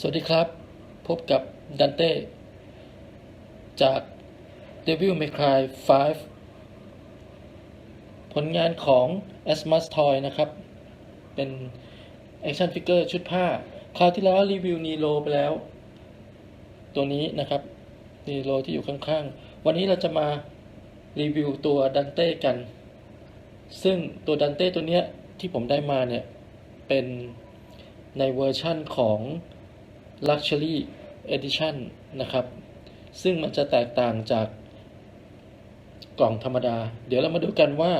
สวัสดีครับ พบกับดันเต้ จาก Devil May Cry 5 ผลงานของ Asmus Toy นะครับ เป็น Action Figure ชุดผ้า คราวที่แล้วรีวิวนีโ o ไปแล้ว ตัวนี้นะครับนีโ o ที่อยู่ข้างๆ วันนี้เราจะมารีวิวตัวดันเต้กัน ซึ่งตัวดันเต้ตัวเนี้ยที่ผมได้มาเนี่ย เป็นในเวอร์ชั่นของ Luxury Edition นะครับ ซึ่งมันจะแตกต่างจากกล่องธรรมดา เดี๋ยวเรามาดูกันว่า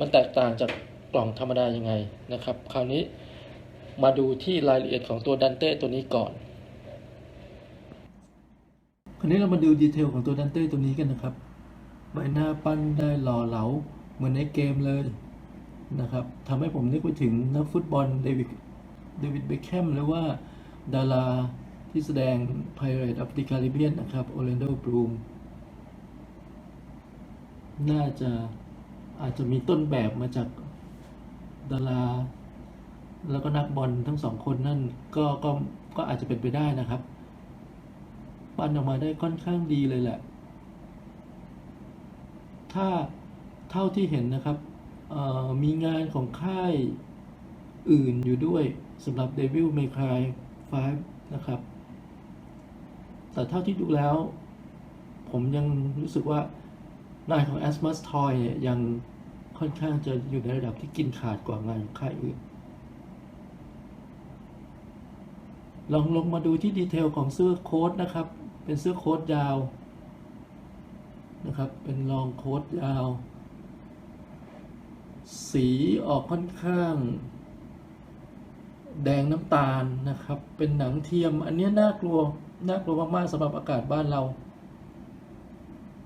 มันแตกต่างจากกล่องธรรมดายังไงนะครับ คราวนี้มาดูที่รายละเอียดของตัวดันเต้ตัวนี้ก่อน คราวนี้เรามาดูดีเทลของตัวดันเต้ตัวนี้กันนะครับ ใบหน้าปั้นได้หล่อเหลาเหมือนในเกมเลยนะครับทำให้ผมนึกไปถึงนักฟุตบอลเดวิดเดวิดเบคแฮมหรือว่า ดาราที่แสดง Pirate of the Caribbean นะครับโอเลนโดบลูมน่าจะอาจจะมีต้นแบบมาจากดารา แล้วก็นักบอลทั้งสองคนนั่นก็ก็ก็อาจจะเป็นไปได้นะครับ ปั้นออกมาได้ค่อนข้างดีเลยแหละ ถ้าเท่าที่เห็นนะครับมีงานของค่ายอื่นอยู่ด้วยสำหรับ Devil May Cry 5 นะครับ แต่เท่าที่ดูแล้ว ผมยังรู้สึกว่างานของ Asmus Toy เนี่ยยังค่อนข้างจะอยู่ในระดับที่กินขาดกว่างานของค่ายอื่น ลองลงมาดูที่ดีเทลของเสื้อโค้ทนะครับ เป็นเสื้อโค้ทยาวนะครับ เป็นลองโค้ทยาว สีออกค่อนข้าง แดงน้ำตาลนะครับ เป็นหนังเทียม อันนี้น่ากลัว น่ากลัวมากๆสำหรับอากาศบ้านเรา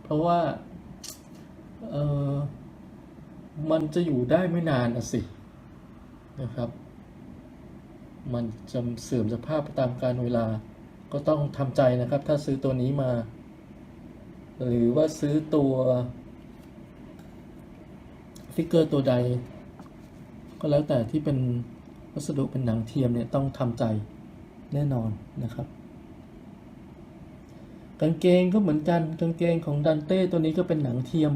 เพราะว่า เออมันจะอยู่ได้ไม่นานนะสิ นะครับ มันจะเสื่อมสภาพไปตามกาลเวลา ก็ต้องทำใจนะครับ ถ้าซื้อตัวนี้มา หรือว่าซื้อตัวฟิกเกอร์ตัวใด ก็แล้วแต่ที่เป็น วัสดุเป็นหนังเทียมเนี่ยต้องทำใจแน่นอนนะครับ กางเกงก็เหมือนกันกางเกงของดันเต้ตัวนี้ก็เป็นหนังเทียม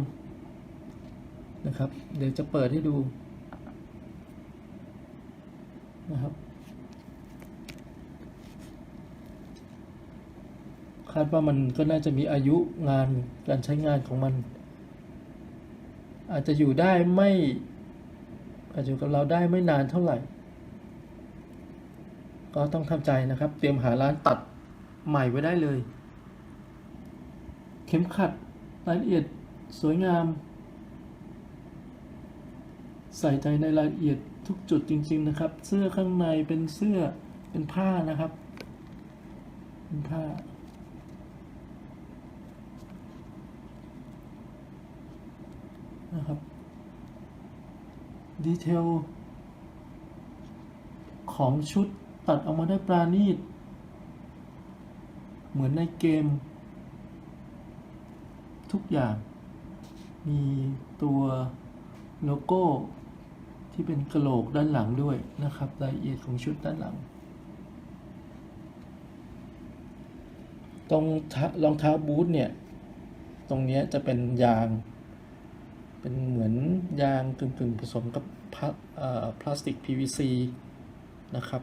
นะครับ เดี๋ยวจะเปิดให้ดูนะครับคาดว่ามันก็น่าจะมีอายุงานการใช้งานของมัน อาจจะอยู่ได้ไม่อาจจะอยู่กับเราได้ไม่นานเท่าไหร่ ก็ต้องทำใจนะครับ เตรียมหาร้านตัดใหม่ไว้ได้เลย เข็มขัดรายละเอียดสวยงาม ใส่ใจในรายละเอียดทุกจุดจริง ๆ นะครับ เสื้อข้างในเป็นเสื้อเป็นผ้านะครับ เป็นผ้านะครับดีเทลของชุด ตัดออกมาได้ปราณีต เหมือนในเกม ทุกอย่าง มีตัวโลโก้ที่เป็นกระโหลกด้านหลังด้วยนะครับ รายละเอียดของชุดด้านหลัง ตรงรองเท้าบูทเนี่ย ตรงนี้จะเป็นยาง เป็นเหมือนยางกึ่งๆผสมกับพลาเอ่อพลาสติก PVC นะครับ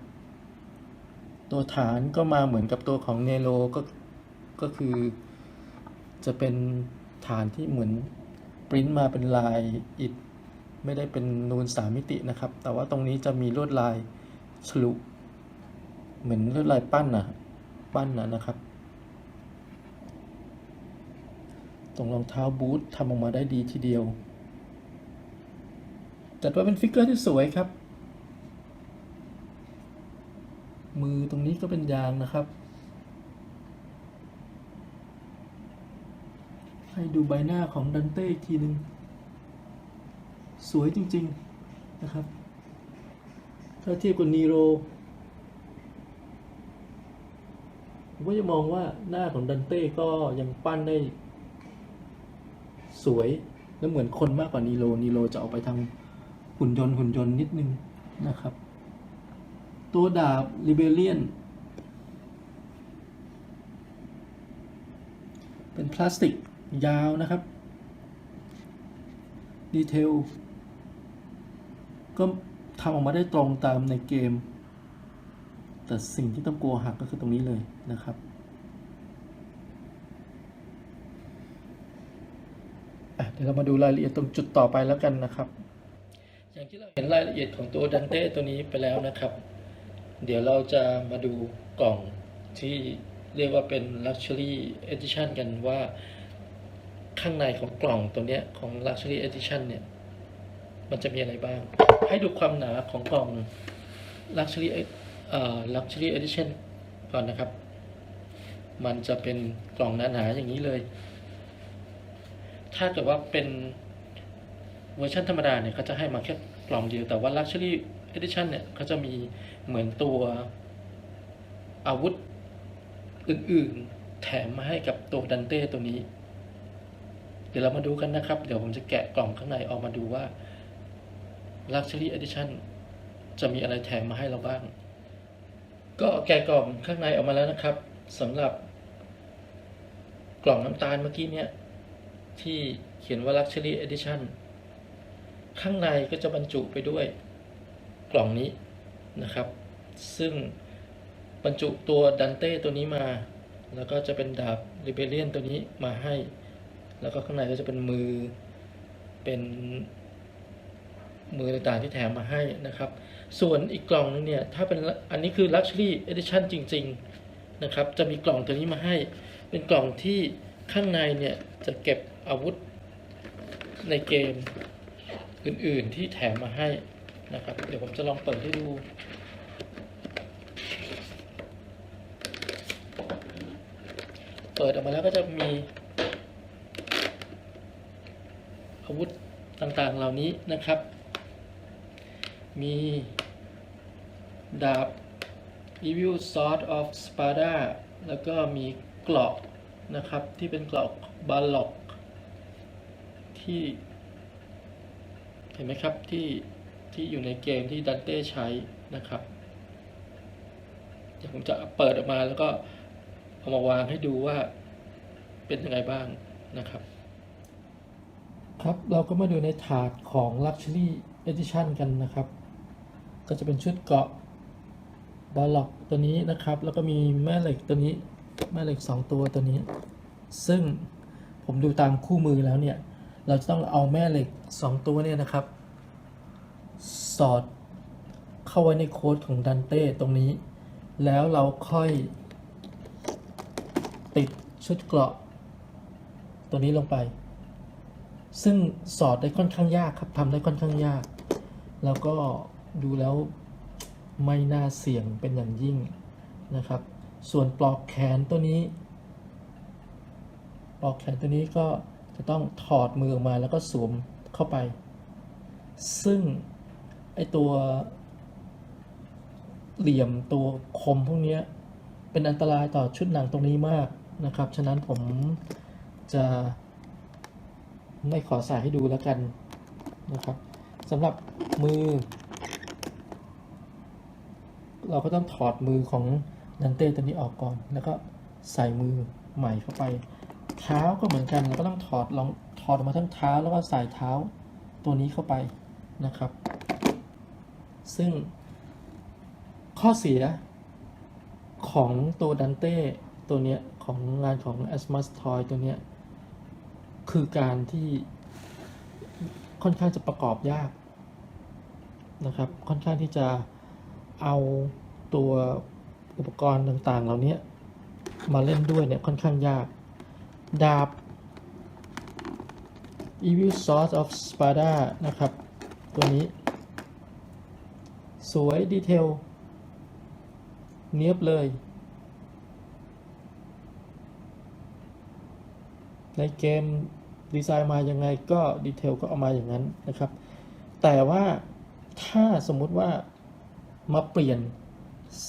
ตัวฐานก็มาเหมือนกับตัวของเนโ o ก็ก็คือจะเป็นฐานที่เหมือนปริ้นมาเป็นลายอิฐไม่ได้เป็นนูนสามมิตินะครับ แต่ว่าตรงนี้จะมีลวดลายฉลุ เหมือนลวดลายปั้นนะปั้นนะนะครับ ตรงรองเท้าบูททำออกมาได้ดีทีเดียวจัดว่าเป็นฟิกเกอร์ที่สวยครับ มือตรงนี้ก็เป็นยางนะครับ ให้ดูใบหน้าของดันเต้อีกทีหนึ่งสวยจริง ๆ นะครับ ถ้าเทียบกับนีโรผมก็จะมองว่าหน้าของดันเต้ก็ยังปั้นได้ สวยและเหมือนคนมากกว่านีโรนีโรจะออกไปทางหุ่นยนต์หุ่นยนต์นิดนึงนะครับ ตัวดาบลิเบเลียนเป็นพลาสติกยาวนะครับ ดีเทล ก็ทำออกมาได้ตรงตามในเกม แต่สิ่งที่ต้องกลัวหักก็คือตรงนี้เลยนะครับ เดี๋ยวเรามาดูรายละเอียดตรงจุดต่อไปแล้วกันนะครับ อย่างที่เราเห็นรายละเอียดของตัวดันเต้ตัวนี้ไปแล้วนะครับ เดี๋ยวเราจะมาดูกล่องที่เรียกว่าเป็น Luxury Edition กันว่าข้างในของกล่องตัวเนี้ยของ Luxury Edition เนี่ย มันจะมีอะไรบ้าง ให้ดูความหนาของกล่อง Luxury เอ่อ Luxury Edition ก่อนนะครับ มันจะเป็นกล่องหนาๆอย่างนี้เลย ถ้าเกิดว่าเป็นเวอร์ชันธรรมดาเนี่ยเขาจะให้มาแค่กล่องเดียวแต่ว่า Luxury Edition เนี่ยเขาจะมีเหมือนตัวอาวุธอื่นๆ แถมมาให้กับตัวดันเต้ตัวนี้ เดี๋ยวเรามาดูกันนะครับ เดี๋ยวผมจะแกะกล่องข้างในออกมาดูว่า Luxury Edition จะมีอะไรแถมมาให้เราบ้าง ก็แกะกล่องข้างในออกมาแล้วนะครับสำหรับกล่องน้ำตาลเมื่อกี้เนี่ยที่เขียนว่า Luxury Edition ข้างในก็จะบรรจุไปด้วย กล่องนี้นะครับ ซึ่งบรรจุตัวดันเต้ตัวนี้มา แล้วก็จะเป็นดาบริเบเลียนตัวนี้มาให้ แล้วก็ข้างในก็จะเป็นมือเป็นมือต่างๆที่แถมมาให้นะครับ ส่วนอีกกล่องนึงเนี่ย ถ้าเป็นอันนี้คือ Luxury Edition จริง ๆ นะครับ จะมีกล่องตัวนี้มาให้ เป็นกล่องที่ข้างในเนี่ย จะเก็บอาวุธในเกมอื่นๆที่แถมมาให้ นะครับ เดี๋ยวผมจะลองเปิดให้ดูเปิดออกมาแล้วก็จะมี อาวุธต่างๆเหล่านี้นะครับ มีดาบ Evil Sword of Sparta แล้วก็มีเกราะนะครับ ที่เป็นเกราะบาล็อก ที่ เห็นไหมครับที่ ที่อยู่ในเกมที่ดันเต้ใช้นะครับ เดี๋ยวผมจะเปิดออกมาแล้วก็เอามาวางให้ดูว่าเป็นยังไงบ้างนะครับ ครับเราก็มาดูในถาดของ Luxury Edition กันนะครับ ก็จะเป็นชุดเกาะบอลล็อกตัวนี้นะครับ แล้วก็มีแม่เหล็กตัวนี้แม่เหล็ก 2 ตัวตัวนี้ ซึ่งผมดูตามคู่มือแล้วเนี่ย เราจะต้องเอาแม่เหล็ก 2 ตัวเนี่ยนะครับ สอดเข้าไว้ในโค้ดของดันเต้ตรงนี้ แล้วเราค่อยติดชุดเกราะ ตัวนี้ลงไป ซึ่งสอดได้ค่อนข้างยากครับทำได้ค่อนข้างยาก แล้วก็ดูแล้วไม่น่าเสี่ยงเป็นอย่างยิ่งนะครับ ส่วนปลอกแขนตัวนี้ ปลอกแขนตัวนี้ก็จะต้องถอดมือออกมาแล้วก็สวมเข้าไป ซึ่ง ไอตัวเหลี่ยมตัวคมพวกนี้เป็นอันตรายต่อชุดหนังตรงนี้มากนะครับ ฉะนั้นผมจะไม่ขอใส่ให้ดูแล้วกันนะครับสำหรับมือ เราก็ต้องถอดมือของดันเต้ตัวนี้ออกก่อน แล้วก็ใส่มือใหม่เข้าไป เท้าก็เหมือนกันเราก็ต้องถอดลองถอดออกมาทั้งเท้าแล้วก็ใส่เท้าตัวนี้เข้าไปนะครับ ซึ่งข้อเสียของตัวดันเต้ตัวเนี้ย ของงานของ Asmus Toy ตัวเนี้ย คือการที่ค่อนข้างจะประกอบยากนะครับ ค่อนข้างที่จะเอาตัวอุปกรณ์ต่างๆ เหล่านี้มาเล่นด้วยเนี่ยค่อนข้างยาก ดาบ Evil Sword of Sparta นะครับ ตัวนี้ สวยดีเทล เนียบเลย ในเกมดีไซน์มายังไงก็ดีเทลก็เอามาอย่างนั้นนะครับ แต่ว่าถ้าสมมุติว่ามาเปลี่ยน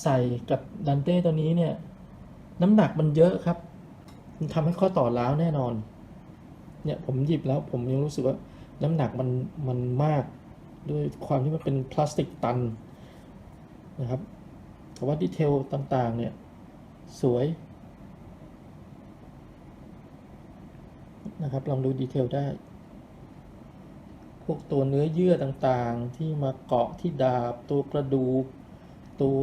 ใส่กับดันเต้ตัวนี้เนี่ย น้ำหนักมันเยอะครับ มันทำให้ข้อต่อร้าวแน่นอน เนี่ยผมหยิบแล้วผมยังรู้สึกว่าน้ำหนักมันมันมากด้วยความที่มันเป็นพลาสติกตัน นะครับแต่ว่าดีเทลต่างๆ เนี่ย สวยนะครับ ลองดูดีเทลได้ พวกตัวเนื้อเยื่อต่างๆ ที่มาเกาะที่ดาบ ตัวกระดูก ตัว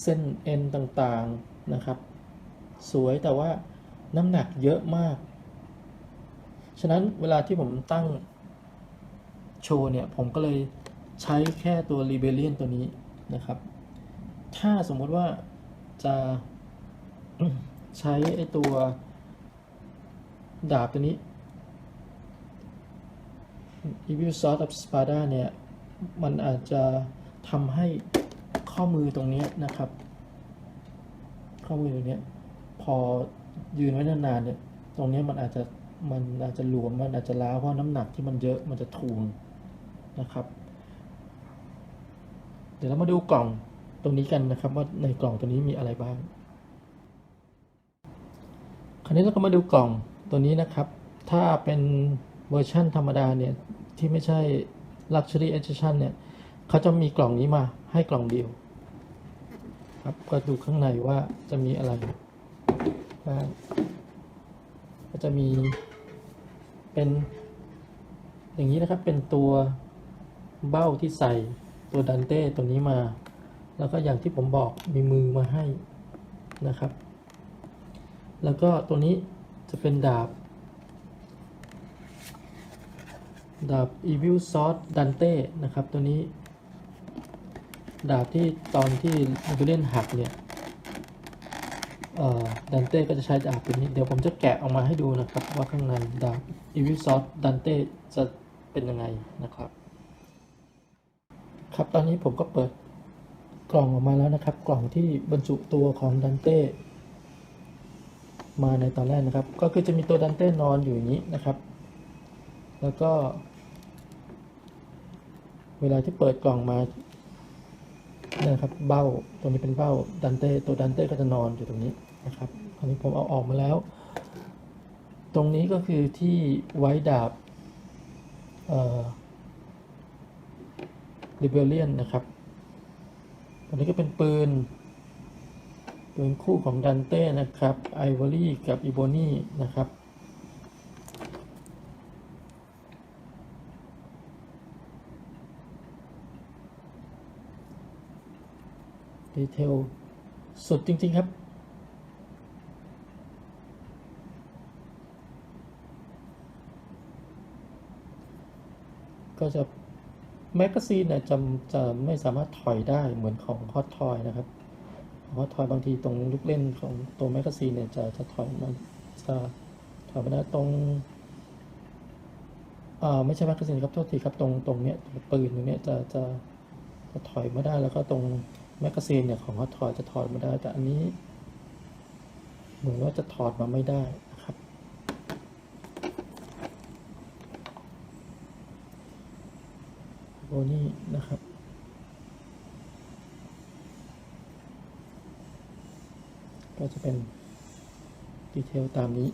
เส้นเอ็นต่างๆ นะครับ สวยแต่ว่าน้ำหนักเยอะมาก ฉะนั้นเวลาที่ผมตั้งโชว์เนี่ย ผมก็เลย ใช้แค่ตัว Rebellion ตัวนี้นะครับ ถ้าสมมติว่าจะใช้ไอตัวดาบตัวนี้ Evil Sword of Sparta เนี่ย มันอาจจะทำให้ข้อมือตรงนี้นะครับ ข้อมือตรงนี้พอยืนไว้นานๆเนี่ย ตรงนี้มันอาจจะมันอาจจะหลวม มันอาจจะล้าเพราะน้ำหนักที่มันเยอะมันจะถ่วงนะครับ เดี๋ยวเรามาดูกล่องตรงนี้กันนะครับว่าในกล่องตัวนี้มีอะไรบ้าง คราวนี้เราก็มาดูกล่องตัวนี้นะครับ ถ้าเป็นเวอร์ชั่นธรรมดาเนี่ยที่ไม่ใช่ Luxury Edition เนี่ยเขาจะมีกล่องนี้มาให้กล่องเดียวครับก็ดูข้างในว่าจะมีอะไรบ้างก็จะมีเป็นอย่างนี้นะครับเป็นตัวเบ้าที่ใส่ ตัวดันเต้ตัวนี้มา แล้วก็อย่างที่ผมบอกมีมือมาให้นะครับ แล้วก็ตัวนี้จะเป็นดาบ ดาบ Evil Sword Dante นะครับ ตัวนี้ ดาบที่ตอนที่นักเล่นหักเนี่ยดันเต้ก็จะใช้ดาบตัวนี้ เดี๋ยวผมจะแกะออกมาให้ดูนะครับ ว่าข้างในดาบ Evil Sword Dante จะเป็นยังไงนะครับ ครับ ตอนนี้ผมก็เปิดกล่องออกมาแล้วนะครับ กล่องที่บรรจุตัวของดันเต้มาในตอนแรกนะครับ ก็คือจะมีตัวดันเต้นอนอยู่อย่างนี้นะครับ แล้วก็ เวลาที่เปิดกล่องมาเนี่ยนะครับเบ้าตัวนี้เป็นเบ้าดันเต้ตัวดันเต้ก็จะนอนอยู่ตรงนี้นะครับอันนี้ผมเอาออกมาแล้ว ตรงนี้ก็คือที่ไว้ดาบเอ่อ r e b e l l i o n นะครับอันนี้ก็เป็นปืน ปืนคู่ของดันเต้นะครับไอวอรี่กับอีโบนี่นะครับดีเทลสุดจริง ๆ ครับ ก็จะ แมกกาซีนเนี่ยจะจะไม่สามารถถอยได้เหมือนของฮอตทอยนะครับฮอตทอยบางทีตรงลูกเล่นของตัวแมกกาซีนเนี่ยจะจะถอยมันจะถอยมาได้ตรงอ่าไม่ใช่แมกกาซีนครับโทษทีครับตรงตรงเนี้ยปืนตรงเนี้ยจะจะจะถอยมาได้แล้วก็ตรงแมกกาซีนเนี่ยของฮอตทอยจะถอดมาได้แต่อันนี้ เหมือนว่าจะถอดมาไม่ได้นะครับ โบนี่นะครับ ก็จะเป็นดีเทลตามนี้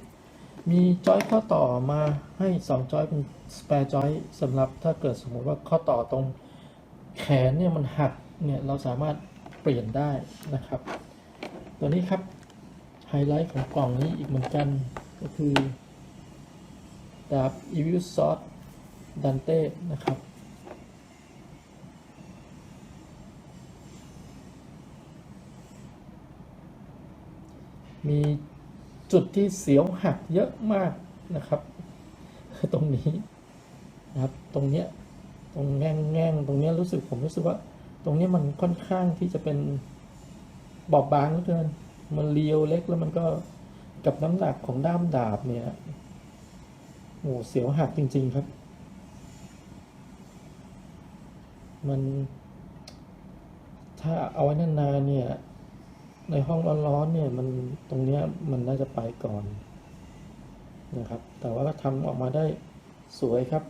มีจอยข้อต่อมาให้ 2 จอยเป็น spare จอยสำหรับถ้าเกิดสมมติว่าข้อต่อตรงแขนเนี่ยมันหักเนี่ยเราสามารถเปลี่ยนได้นะครับ ตัวนี้ครับไฮไลท์ของกล่องนี้อีกเหมือนกันก็คือดาบ Evil Sword Dante นะครับ มีจุดที่เสียวหักเยอะมากนะครับ ตรงนี้นะครับ ตรงเนี้ยตรงแง่งแง่งตรงเนี้ยรู้สึกผมรู้สึกว่า ตรงเนี้ยมันค่อนข้างที่จะเป็นบอบบางเหลือเกิน มันเรียวเล็กแล้วมันก็กับน้ำหนักของด้ามดาบเนี่ยโอ้เสียวหักจริง ๆ ครับ มัน ถ้าเอาไว้นานๆเนี่ย ในห้องร้อนๆเนี่ยมันตรงเนี้ยมันน่าจะไปก่อนนะครับ แต่ว่าก็ทำออกมาได้สวยครับ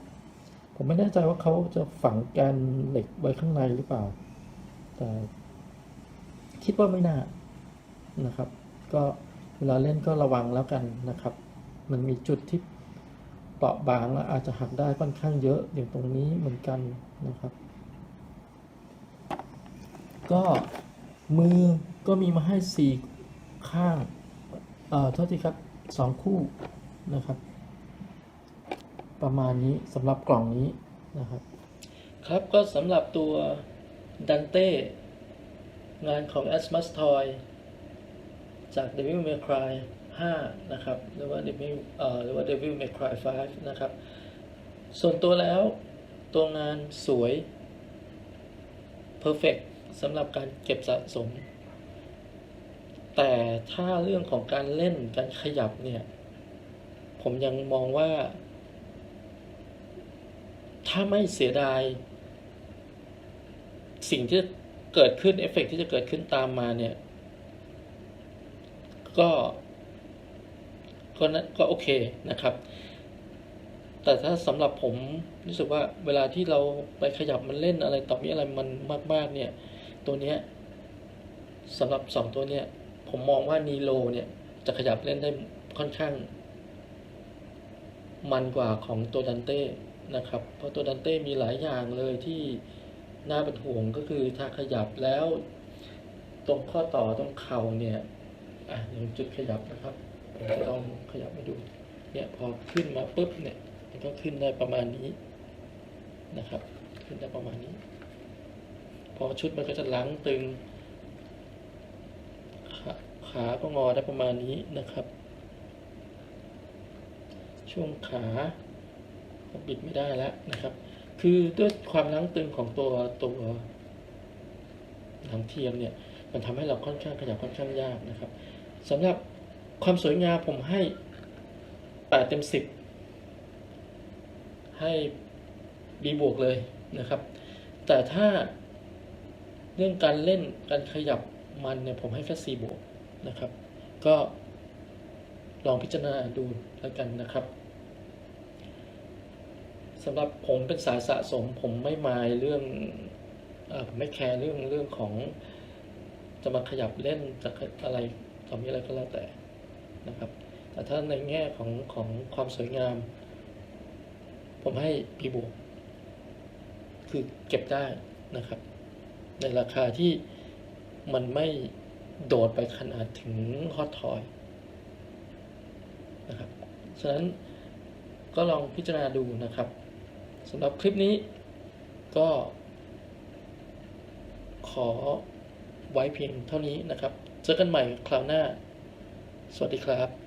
ผมไม่แน่ใจว่าเขาจะฝังแกนเหล็กไว้ข้างในหรือเปล่า แต่คิดว่าไม่น่านะครับ ก็เวลาเล่นก็ระวังแล้วกันนะครับ มันมีจุดที่เปราะบางและอาจจะหักได้ค่อนข้างเยอะอย่างตรงนี้เหมือนกันนะครับ ก็มือ ก็มีมาให้สี่ข้างเอ่อโทษทีครับสองคู่นะครับ ประมาณนี้สำหรับกล่องนี้นะครับ ครับก็สำหรับตัวดันเต้งานของ Asmus Toy จาก Devil May Cry 5 นะครับ หรือว่า Devil เอ่อหรือว่า Devil May Cry 5 นะครับ ส่วนตัวแล้วตัวงานสวย perfect สำหรับการเก็บสะสม แต่ถ้าเรื่องของการเล่นการขยับเนี่ย ผมยังมองว่า ถ้าไม่เสียดาย สิ่งที่เกิดขึ้นเอฟเฟกต์ที่จะเกิดขึ้นตามมาเนี่ย ก็ก็นะก็โอเคนะครับ แต่ถ้าสำหรับผมรู้สึกว่าเวลาที่เราไปขยับมันเล่นอะไรต่อมีอะไรมันมาก ๆ เนี่ย ตัวเนี้ยสำหรับสองตัวเนี้ย ผมมองว่านีโลเนี่ยจะขยับเล่นได้ค่อนข้าง มันกว่าของตัวดันเต้นะครับ เพราะตัวดันเต้มีหลายอย่างเลยที่น่าเป็นห่วงก็คือถ้าขยับแล้ว ตรงข้อต่อตรงเข่าเนี่ยอะอย่างจุดขยับนะครับผมจะลองขยับให้ดู เนี่ยพอขึ้นมาปุ๊บเนี่ยมันก็ขึ้นได้ประมาณนี้นะครับ ขึ้นได้ประมาณนี้ พอชุดมันก็จะล้างตึง ขาก็งอได้ประมาณนี้นะครับ ช่วงขาบิดไม่ได้แล้วนะครับ คือด้วยความล้งตึงของตัวตัวหนังเทียมเนี่ย มันทำให้เราค่อนข้างขยับค่อนข้างยากนะครับสำหรับความสวยงามผมให้แปดเต็มสิบให้บีบวกเลยนะครับ แต่ถ้าเรื่องการเล่นการขยับมันเนี่ยผมให้แค่ซีบวก นะครับ ก็ลองพิจารณาดูแล้วกันนะครับสำหรับผมเป็นสายสะสมผมไม่มายเรื่องอผมไม่แคร์เรื่องเรื่องของจะมาขยับเล่นจะอะไรต่อมีอะไรก็แล้วแต่นะครับ แต่ถ้าในแง่ของของความสวยงาม ผมให้ปีบวกคือเก็บได้นะครับ ในราคาที่มันไม่ โดดไปขนาดถึงฮอตทอยนะครับฉะนั้นก็ลองพิจารณาดูนะครับสำหรับคลิปนี้ก็ ขอไว้เพียงเท่านี้นะครับ เจอกันใหม่คราวหน้า สวัสดีครับ